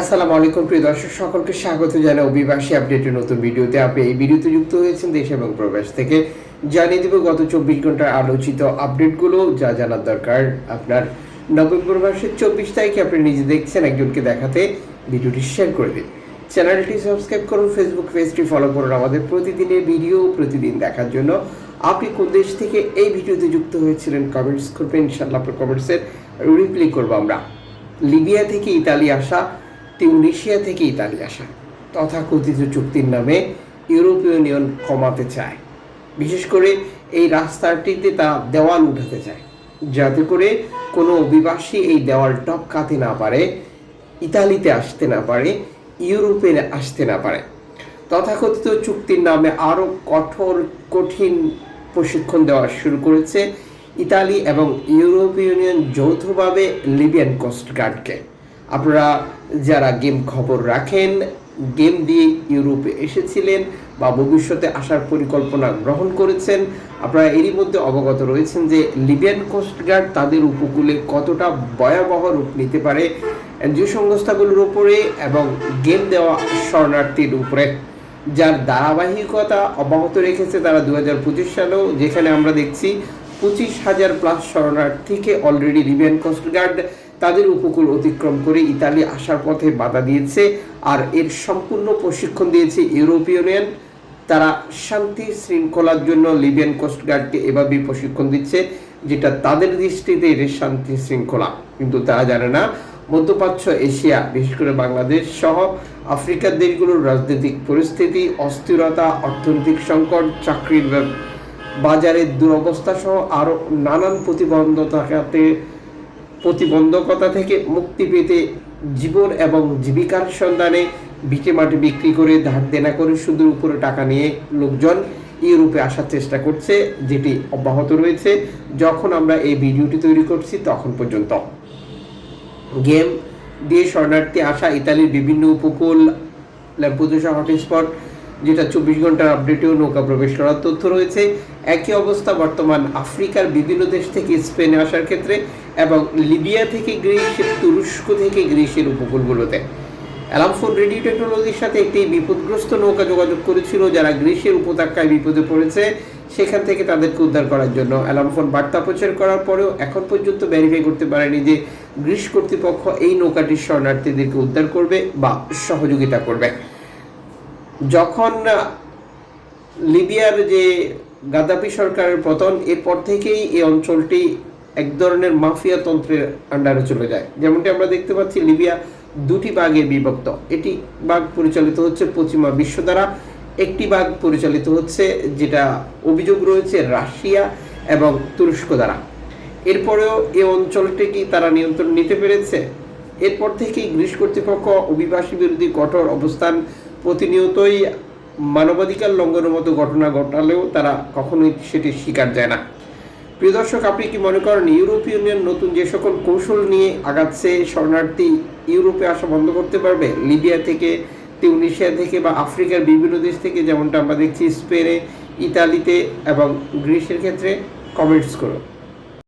আসসালামু আলাইকুম, প্রিয় দর্শক, সকলকে স্বাগত জানাই অভিবাসী আপডেটের নতুন ভিডিওতে। আপনি এই ভিডিওতে যুক্ত হয়েছেন দেশ এবং প্রবাস থেকে। জানিয়ে দেব গত চব্বিশ ঘণ্টার আলোচিত আপডেটগুলো, যা জানার দরকার আপনার। নভেম্বর মাসের চব্বিশ তারিখে আপনি নিজে দেখছেন, একজনকে দেখাতে ভিডিওটি শেয়ার করে দিন চ্যানেলটি সাবস্ক্রাইব করুন, ফেসবুক পেজটি ফলো করুন আমাদের প্রতিদিনের ভিডিও, প্রতিদিন দেখার জন্য। আপনি কোন দেশ থেকে এই ভিডিওতে যুক্ত হয়েছিলেন কমেন্টস করবেন ইনশাল্লাহ আপনার কমেন্টসের রিপ্লাই করব আমরা। লিবিয়া থেকে ইতালি আসা টিউনিশিয়া থেকে ইতালি আসা। তথাকথিত চুক্তির নামে ইউরোপীয় ইউনিয়ন কমাতে চায়। বিশেষ করে এই রাস্তাটিতে তারা দেওয়াল উঠাতে চায়। যাতে করে কোনো অভিবাসী এই দেওয়াল টপকাতে না পারে, ইতালিতে আসতে না পারে, ইউরোপে আসতে না পারে। তথাকথিত চুক্তির নামে আরও কঠোর, কঠিন প্রশিক্ষণ দেওয়া শুরু করেছে ইতালি এবং ইউরোপীয় ইউনিয়ন যৌথভাবে লিবিয়ান কোস্ট গার্ডকে। আপনারা যারা গেম খবর রাখেন, গেম দিয়ে ইউরোপে এসেছিলেন বা ভবিষ্যতে আসার পরিকল্পনা গ্রহণ করেছেন, আপনারা এরই মধ্যে অবগত রয়েছেন যে লিবিয়ান কোস্ট গার্ড তাদের উপকূলে কতটা ভয়াবহ রূপ নিতে পারে, এনজিও সংস্থাগুলোর উপরে এবং গেম দেওয়া শরণার্থীর উপরে। যার ধারাবাহিকতা অব্যাহত রেখেছে তারা দু হাজার পঁচিশ সালেও, যেখানে আমরা দেখছি পঁচিশ হাজার প্লাস শরণার্থীকে অলরেডি লিবিয়ান কোস্ট গার্ড তাদের উপকূল অতিক্রম করে ইতালি আসার পথে বাধা দিয়েছে আর এর সম্পূর্ণ প্রশিক্ষণ দিয়েছে ইউরোপীয় ইউনিয়ন। তারা শান্তি শৃঙ্খলার জন্য লিবিয়ান কোস্টগার্ডকে এভাবেই প্রশিক্ষণ দিচ্ছে, যেটা তাদের দৃষ্টিতে এর শান্তি শৃঙ্খলা। কিন্তু তারা জানে না, মধ্যপ্রাচ্য, এশিয়া, বিশেষ করে বাংলাদেশ সহ আফ্রিকার দেশগুলোর রাজনৈতিক পরিস্থিতি, অস্থিরতা, অর্থনৈতিক সংকট, চাকরির বাজারের দুরবস্থা সহ আরও নানান প্রতিবন্ধকতাতে প্রতিবন্ধকতা থেকে মুক্তি পেতে জীবন এবং জীবিকার সন্ধানে ভিটে মাটি বিক্রি করে ধার দেনা করে সুদের উপরে টাকা নিয়ে লোকজন ইউরোপে আসার চেষ্টা করছে, যেটি অব্যাহত রয়েছে। যখন আমরা এই ভিডিওটি তৈরি করছি তখন পর্যন্ত। গেম দিয়ে শরণার্থী আসা ইতালির বিভিন্ন উপকূল, ল্যাম্পুদোসা হটস্পট যেটা চব্বিশ ঘণ্টার আপডেটেও নৌকা প্রবেশ করার তথ্য রয়েছে। একই অবস্থা বর্তমান আফ্রিকার বিভিন্ন দেশ থেকে স্পেনে আসার ক্ষেত্রে এবং লিবিয়া থেকে গ্রিস তুরস্ক থেকে গ্রিসের উপকূলগুলোতে। অ্যালামফোন রেডিও টেকনোলজির সাথে একটি বিপদগ্রস্ত নৌকা যোগাযোগ করেছিল যারা গ্রিসের উপত্যকায় বিপদে পড়েছে। সেখান থেকে তাদেরকে উদ্ধার করার জন্য অ্যালামফোন বার্তা প্রচার করার পরেও এখন পর্যন্ত ভেরিফাই করতে পারেনি যে গ্রিস কর্তৃপক্ষ এই নৌকাটির শরণার্থীদেরকে উদ্ধার করবে বা সহযোগিতা করবে। যখন লিবিয়ার যে গাদ্দাফি সরকারের পতন, এরপর থেকেই এই অঞ্চলটি এক ধরনের মাফিয়া তন্ত্রের আন্ডারে চলে যায়। যেমনটি আমরা দেখতে পাচ্ছি, লিবিয়া দুটি ভাগে বিভক্ত। এটি ভাগ পরিচালিত হচ্ছে পশ্চিমা বিশ্ব দ্বারা, একটি ভাগ পরিচালিত হচ্ছে যেটা অভিযোগ রয়েছে রাশিয়া এবং তুরস্ক দ্বারা। এরপরেও এই অঞ্চলটি কি তারা নিয়ন্ত্রণ নিতে পেরেছে? এরপর থেকেই গ্রিস কর্তৃপক্ষ অভিবাসী বিরোধী কঠোর অবস্থান প্রতিনিয়তই মানবাধিকার লঙ্ঘনের মতো ঘটনা ঘটালেও তারা কখনোই সেটি স্বীকার যায় না। প্রিয় দর্শক, আপনি কি মনে করেন ইউরোপীয় ইউনিয়ন নতুন যে সকল কৌশল নিয়ে আগাচ্ছে, শরণার্থী ইউরোপে আসা বন্ধ করতে পারবে? লিবিয়া থেকে তিউনিশিয়া থেকে বা আফ্রিকার বিভিন্ন দেশ থেকে যেমনটা আমরা দেখছি, স্পেনে, ইতালিতে এবং গ্রিসের ক্ষেত্রে? কমেন্টস করুন।